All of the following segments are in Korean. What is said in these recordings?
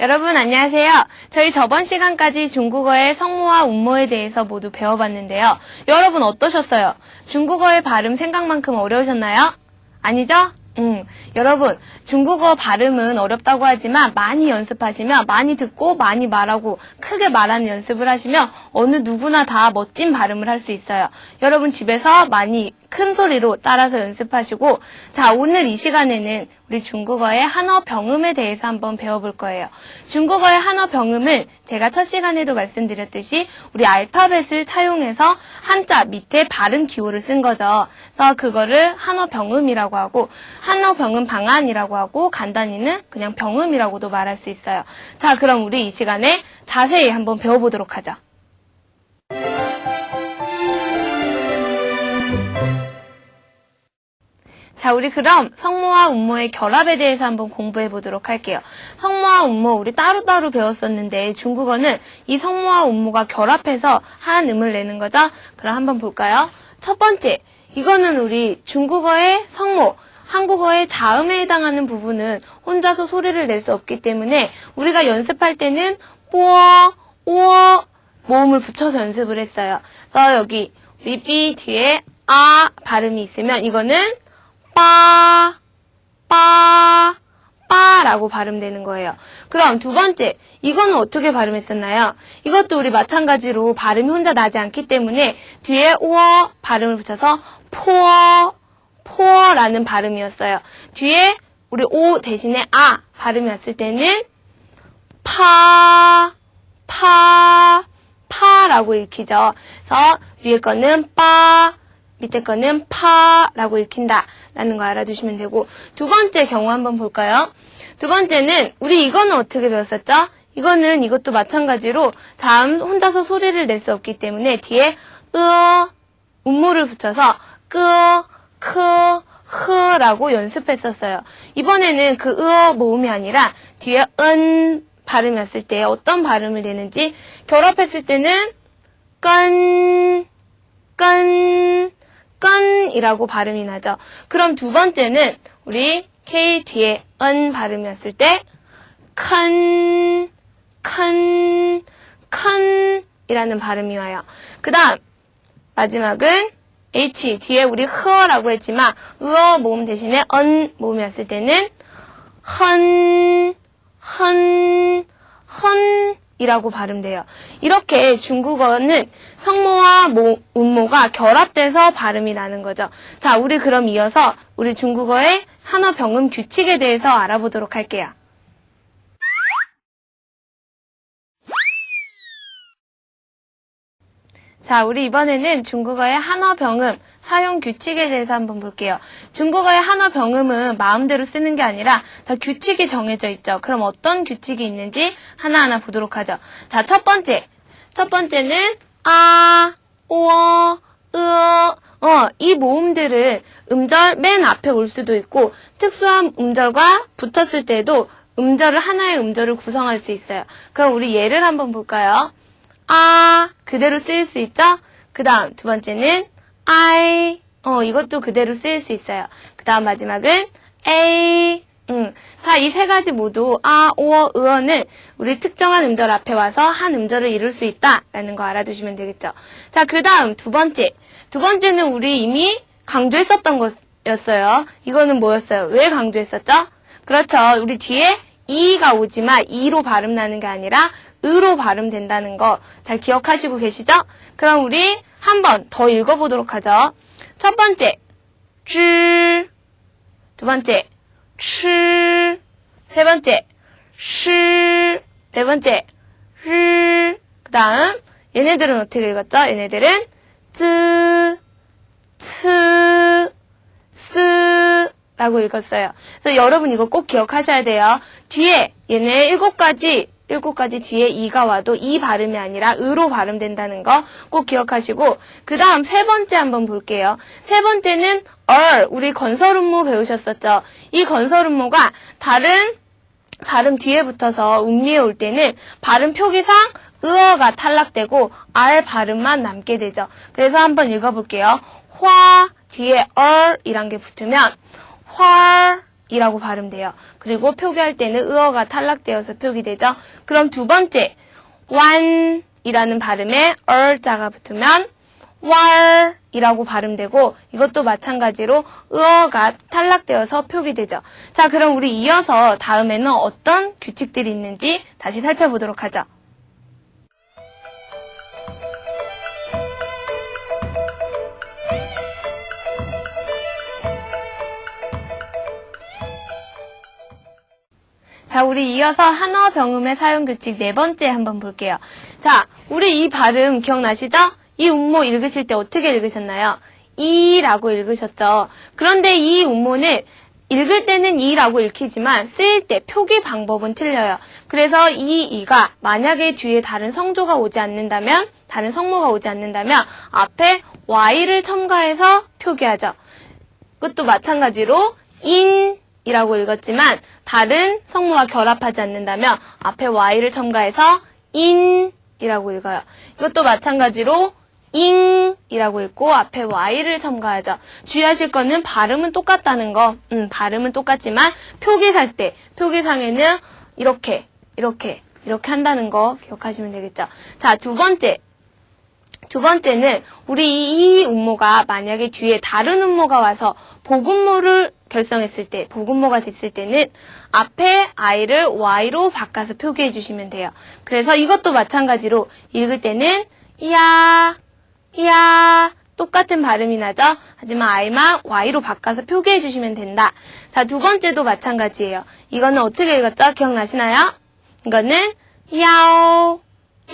여러분 안녕하세요. 저희 저번 시간까지 중국어의 성모와 운모에 대해서 모두 배워봤는데요. 여러분 어떠셨어요? 중국어의 발음 생각만큼 어려우셨나요? 아니죠? 음, 여러분, 중국어 발음은 어렵다고 하지만 많이 연습하시면 많이 듣고 많이 말하고 크게 말하는 연습을 하시면 어느 누구나 다 멋진 발음을 할 수 있어요. 여러분 집에서 많이 큰 소리로 따라서 연습하시고 자, 오늘 이 시간에는 우리 중국어의 한어 병음에 대해서 한번 배워볼 거예요. 중국어의 한어 병음은 제가 첫 시간에도 말씀드렸듯이 우리 알파벳을 차용해서 한자 밑에 발음 기호를 쓴 거죠. 그래서 그거를 한어 병음이라고 하고 한어 병음 방안이라고 하고 간단히는 그냥 병음이라고도 말할 수 있어요. 자, 그럼 우리 이 시간에 자세히 한번 배워보도록 하죠. 자, 우리 그럼 성모와 운모의 결합에 대해서 한번 공부해 보도록 할게요. 성모와 운모 우리 따로따로 배웠었는데 중국어는 이 성모와 운모가 결합해서 한 음을 내는 거죠. 그럼 한번 볼까요? 첫 번째, 이거는 우리 중국어의 성모, 한국어의 자음에 해당하는 부분은 혼자서 소리를 낼 수 없기 때문에 우리가 연습할 때는 뽀어, 오어 모음을 붙여서 연습을 했어요. 그래서 여기 B 뒤에 아 발음이 있으면 이거는 빠, 빠, 빠라고 발음되는 거예요. 그럼 두 번째, 이거는 어떻게 발음했었나요? 이것도 우리 마찬가지로 발음이 혼자 나지 않기 때문에 뒤에 오어 발음을 붙여서 포어, 포어라는 발음이었어요. 뒤에 우리 오 대신에 아 발음이 왔을 때는 파, 파, 파라고 읽히죠. 그래서 위에 거는 빠, 밑에 거는 파라고 읽힌다. 라는 거 알아두시면 되고. 두 번째 경우 한번 볼까요? 두 번째는, 우리 이거는 어떻게 배웠었죠? 이거는 이것도 마찬가지로 자음 혼자서 소리를 낼 수 없기 때문에 뒤에 으어, 음모를 붙여서 끄, 크, 흐라고 연습했었어요. 이번에는 그 으어 모음이 아니라 뒤에 은 발음이 왔을 때 어떤 발음을 내는지 결합했을 때는 끈, 끈, 끈이라고 발음이 나죠. 그럼 두 번째는 우리 K 뒤에 은 발음이 왔을 때 큰, 큰, 큰 이라는 발음이 와요. 그 다음 마지막은 H 뒤에 우리 흐어라고 했지만 으어 모음 대신에 언 모음이 왔을 때는 헌, 헌, 헌 이라고 발음돼요. 이렇게 중국어는 성모와 모, 운모가 결합돼서 발음이 나는 거죠. 자, 우리 그럼 이어서 우리 중국어의 한어 병음 규칙에 대해서 알아보도록 할게요. 자, 우리 이번에는 중국어의 한어 병음 사용 규칙에 대해서 한번 볼게요. 중국어의 한어 병음은 마음대로 쓰는 게 아니라 다 규칙이 정해져 있죠. 그럼 어떤 규칙이 있는지 하나하나 보도록 하죠. 자, 첫 번째. 첫 번째는 아, 오어, 으어, 어, 이 모음들은 음절 맨 앞에 올 수도 있고 특수한 음절과 붙었을 때도 음절을 하나의 음절을 구성할 수 있어요. 그럼 우리 예를 한번 볼까요? 아 그대로 쓰일 수 있죠? 그 다음 두 번째는 I 어 이것도 그대로 쓰일 수 있어요. 그 다음 마지막은 A 음, 다이 세 가지 모두 아, 오어, 으어는 우리 특정한 음절 앞에 와서 한 음절을 이룰 수 있다라는 거 알아두시면 되겠죠. 자, 그 다음 두 번째. 두 번째는 우리 이미 강조했었던 것이었어요. 이거는 뭐였어요? 왜 강조했었죠? 그렇죠. 우리 뒤에 이가 오지만 이로 발음 나는 게 아니라 으로 발음된다는 거 잘 기억하시고 계시죠? 그럼 우리 한 번 더 읽어보도록 하죠. 첫 번째, 쯔. 두 번째, 치. 세 번째, 시. 네 번째, 르. 그 다음, 얘네들은 어떻게 읽었죠? 얘네들은 쯔, 츠, 스. 라고 읽었어요. 그래서 여러분 이거 꼭 기억하셔야 돼요. 뒤에 얘네 일곱 가지 일곱 가지 뒤에 이가 와도 이 발음이 아니라 으로 발음된다는 거 꼭 기억하시고 그 다음 세 번째 한번 볼게요. 세 번째는 얼 우리 건설음모 배우셨었죠. 이 건설음모가 다른 발음 뒤에 붙어서 음리에 올 때는 발음 표기상 으어가 탈락되고 알 발음만 남게 되죠. 그래서 한번 읽어볼게요. 화 뒤에 얼이란 게 붙으면 활 이라고 발음돼요. 그리고 표기할 때는 의어가 탈락되어서 표기되죠. 그럼 두 번째, 완이라는 발음에 얼자가 붙으면 왈이라고 발음되고 이것도 마찬가지로 의어가 탈락되어서 표기되죠. 자, 그럼 우리 이어서 다음에는 어떤 규칙들이 있는지 다시 살펴보도록 하죠. 자, 우리 이어서 한어 병음의 사용 규칙 네 번째 한번 볼게요. 자, 우리 이 발음 기억나시죠? 이 음모 읽으실 때 어떻게 읽으셨나요? 이라고 읽으셨죠. 그런데 이 음모는 읽을 때는 이라고 읽히지만 쓰일 때 표기 방법은 틀려요. 그래서 이 이가 만약에 뒤에 다른 성조가 오지 않는다면, 다른 성모가 오지 않는다면 앞에 y를 첨가해서 표기하죠. 그것도 마찬가지로 인 이라고 읽었지만 다른 성모와 결합하지 않는다면 앞에 y를 첨가해서 인 이라고 읽어요. 이것도 마찬가지로 잉 이라고 읽고 앞에 y를 첨가하죠. 주의하실 거는 발음은 똑같다는 거. 음, 발음은 똑같지만 표기 살 때 표기상에는 이렇게 이렇게 이렇게 한다는 거 기억하시면 되겠죠. 자, 두 번째. 두 번째는 우리 이 음모가 만약에 뒤에 다른 음모가 와서 복음모를 결성했을 때, 복음모가 됐을 때는 앞에 i를 y로 바꿔서 표기해 주시면 돼요. 그래서 이것도 마찬가지로 읽을 때는 야, 야 똑같은 발음이 나죠? 하지만 i만 y로 바꿔서 표기해 주시면 된다. 자, 두 번째도 마찬가지예요. 이거는 어떻게 읽었죠? 기억나시나요? 이거는 야오,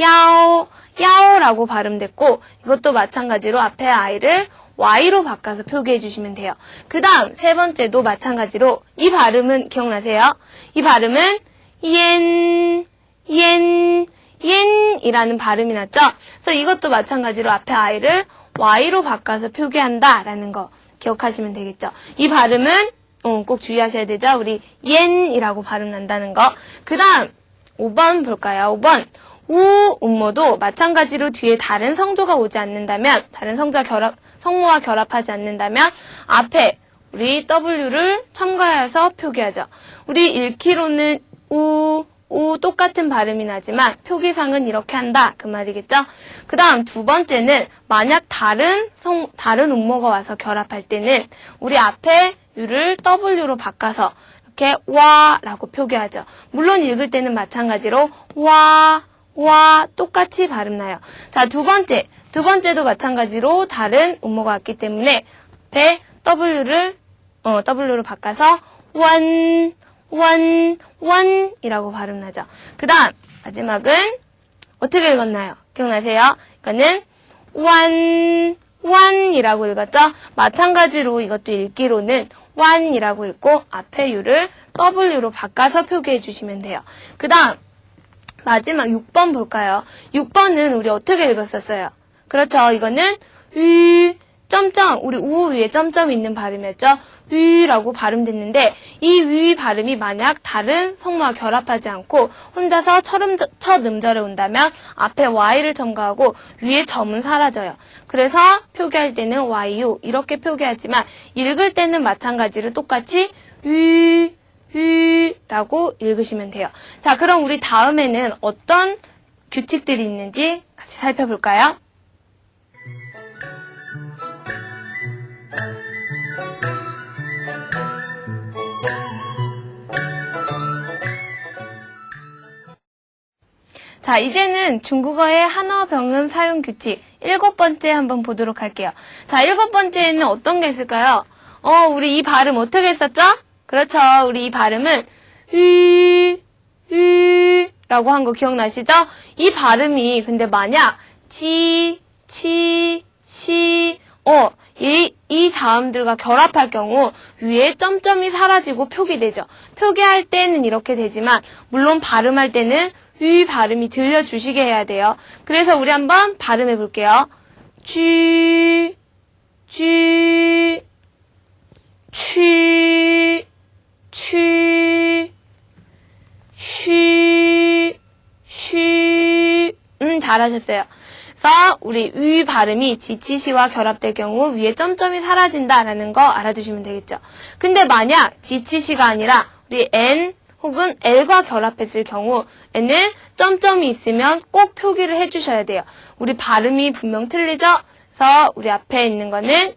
야오, 야오라고 발음됐고 이것도 마찬가지로 앞에 i를 y로 바꿔서 표기해 주시면 돼요. 그 다음 세 번째도 마찬가지로 이 발음은 기억나세요? 이 발음은 옌, 옌, 옌이라는 발음이 났죠? 그래서 이것도 마찬가지로 앞에 i를 y로 바꿔서 표기한다 라는 거 기억하시면 되겠죠? 이 발음은 어, 꼭 주의하셔야 되죠? 우리 옌이라고 발음 난다는 거. 그 다음 5번 볼까요? 5번. 우 음모도 마찬가지로 뒤에 다른 성조가 오지 않는다면, 다른 성조와 결합, 성모와 결합하지 않는다면, 앞에 우리 W를 첨가해서 표기하죠. 우리 읽기로는 우, 우 똑같은 발음이 나지만 표기상은 이렇게 한다. 그 말이겠죠? 그 다음 두 번째는 만약 다른 성, 다른 음모가 와서 결합할 때는 우리 앞에 U를 W로 바꿔서 이렇게 와라고 표기하죠. 물론 읽을 때는 마찬가지로 와, 와 똑같이 발음 나요. 자, 두 번째. 두 번째도 마찬가지로 다른 음모가 왔기 때문에 앞에 W를 어, W로 바꿔서 원, 원, 원이라고 발음 나죠. 그 다음 마지막은 어떻게 읽었나요? 기억나세요? 이거는 원, 원이라고 읽었죠? 마찬가지로 이것도 읽기로는 원이라고 읽고 앞에 U를 W로 바꿔서 표기해 주시면 돼요. 그 다음 마지막 6번 볼까요? 6번은 우리 어떻게 읽었었어요? 그렇죠. 이거는 위, 점점, 우리 우 위에 점점 있는 발음이었죠? 위라고 발음됐는데, 이 위 발음이 만약 다른 성모와 결합하지 않고 혼자서 첫, 음절, 첫 음절에 온다면 앞에 y를 첨가하고 위에 점은 사라져요. 그래서 표기할 때는yu 이렇게 표기하지만 읽을 때는 마찬가지로 똑같이 위, 위라고 읽으시면 돼요. 자, 그럼 우리 다음에는 어떤 규칙들이 있는지 같이 살펴볼까요? 자, 이제는 중국어의 한어 병음 사용 규칙 일곱 번째 한번 보도록 할게요. 자, 일곱 번째에는 어떤 게 있을까요? 어, 우리 이 발음 어떻게 했었죠? 그렇죠. 우리 이 발음은 휘, 휘라고 한 거 기억나시죠? 이 발음이 근데 만약 치, 치, 시, 어, 이, 이 자음들과 결합할 경우 위에 점점이 사라지고 표기되죠. 표기할 때는 이렇게 되지만 물론 발음할 때는 위 발음이 들려주시게 해야 돼요. 그래서 우리 한번 발음해 볼게요. 쥐, 쥐, 취, 취, 쉬, 쉬. 음, 잘하셨어요. 그래서 우리 위 발음이 지치시와 결합될 경우 위에 점점이 사라진다라는 거 알아두시면 되겠죠. 근데 만약 지치시가 아니라 우리 n 혹은 l과 결합했을 경우 n은 점점이 있으면 꼭 표기를 해주셔야 돼요. 우리 발음이 분명 틀리죠? 그래서 우리 앞에 있는 거는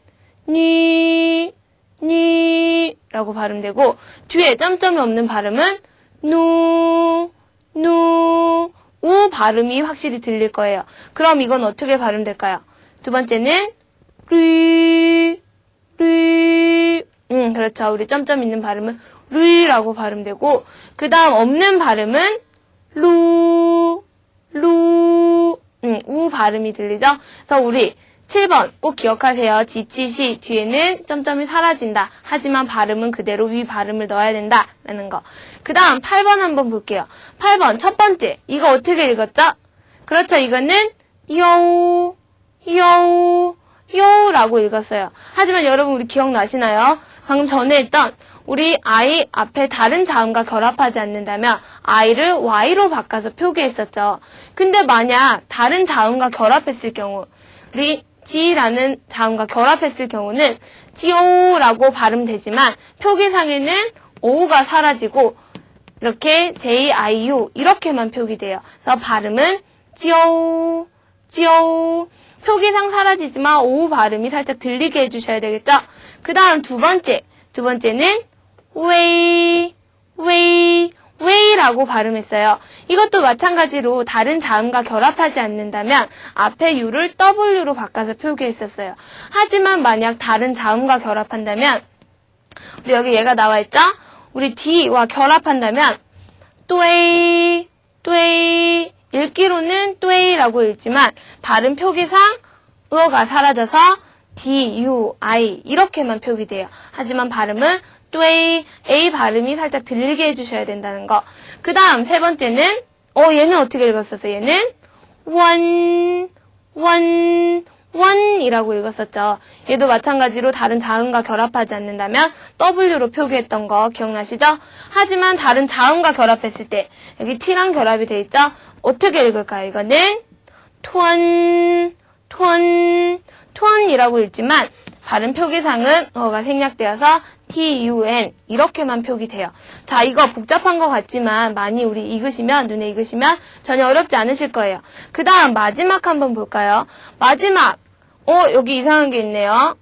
니, 니 라고 발음되고 뒤에 점점이 없는 발음은 누, 누, 우 발음이 확실히 들릴 거예요. 그럼 이건 어떻게 발음될까요? 두 번째는 리, 리. 음, 그렇죠. 우리 점점 있는 발음은 리라고 발음되고 그 다음 없는 발음은 루, 루. 음, 우 발음이 들리죠? 그래서 우리 7번 꼭 기억하세요. 지치시 뒤에는 점점이 사라진다. 하지만 발음은 그대로 위 발음을 넣어야 된다. 라는 거. 그 다음 8번 한번 볼게요. 8번 첫 번째. 이거 어떻게 읽었죠? 그렇죠. 이거는 여우, 여우, 여우라고 읽었어요. 하지만 여러분 우리 기억나시나요? 방금 전에 했던 우리 I 앞에 다른 자음과 결합하지 않는다면 I를 Y로 바꿔서 표기했었죠. 근데 만약 다른 자음과 결합했을 경우 우리 G라는 자음과 결합했을 경우는 지오라고 발음되지만 표기상에는 오가 사라지고 이렇게 J, I, U 이렇게만 표기돼요. 그래서 발음은 지오, 지오. 표기상 사라지지만 오 발음이 살짝 들리게 해주셔야 되겠죠? 그 다음 두 번째. 두 번째는 웨이, 웨이, 웨이라고 발음했어요. 이것도 마찬가지로 다른 자음과 결합하지 않는다면 앞에 U를 W로 바꿔서 표기했었어요. 하지만 만약 다른 자음과 결합한다면 우리 여기 얘가 나와 있죠? 우리 D와 결합한다면 또에이, 또에이 읽기로는 또에이라고 읽지만 발음 표기상 으어가 사라져서 D, U, I 이렇게만 표기돼요. 하지만 발음은 또에이, A 발음이 살짝 들리게 해주셔야 된다는 거. 그 다음 세 번째는 어 얘는 어떻게 읽었었어? 얘는 원, 원, 원이라고 읽었었죠. 얘도 마찬가지로 다른 자음과 결합하지 않는다면 W로 표기했던 거 기억나시죠? 하지만 다른 자음과 결합했을 때 여기 T랑 결합이 돼 있죠? 어떻게 읽을까요? 이거는 톤, 톤, 톤이라고 읽지만 발음 표기상은 어가 생략되어서 T-U-N 이렇게만 표기돼요. 자, 이거 복잡한 것 같지만 많이 우리 읽으시면 눈에 익으시면 전혀 어렵지 않으실 거예요. 그 다음 마지막 한번 볼까요? 마지막 어 여기 이상한 게 있네요.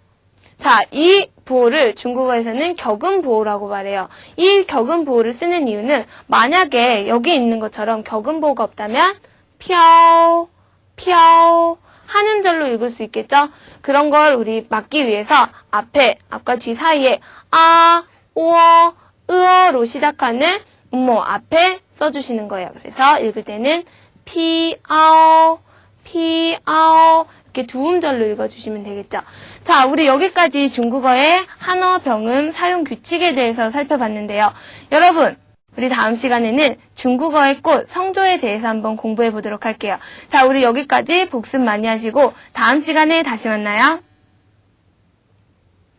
자, 이 부호를 중국어에서는 격음 부호라고 말해요. 이 격음 부호를 쓰는 이유는 만약에 여기 있는 것처럼 격음 부호가 없다면 펴, 펴 하는 절로 읽을 수 있겠죠? 그런 걸 우리 막기 위해서 앞에, 앞과 뒤 사이에 아, 오어, 으어로 시작하는 음모 앞에 써주시는 거예요. 그래서 읽을 때는 피, 아오, 피, 아오 이렇게 두 음절로 읽어주시면 되겠죠. 자, 우리 여기까지 중국어의 한어, 병음, 사용 규칙에 대해서 살펴봤는데요. 여러분, 우리 다음 시간에는 중국어의 꽃, 성조에 대해서 한번 공부해 보도록 할게요. 자, 우리 여기까지 복습 많이 하시고 다음 시간에 다시 만나요.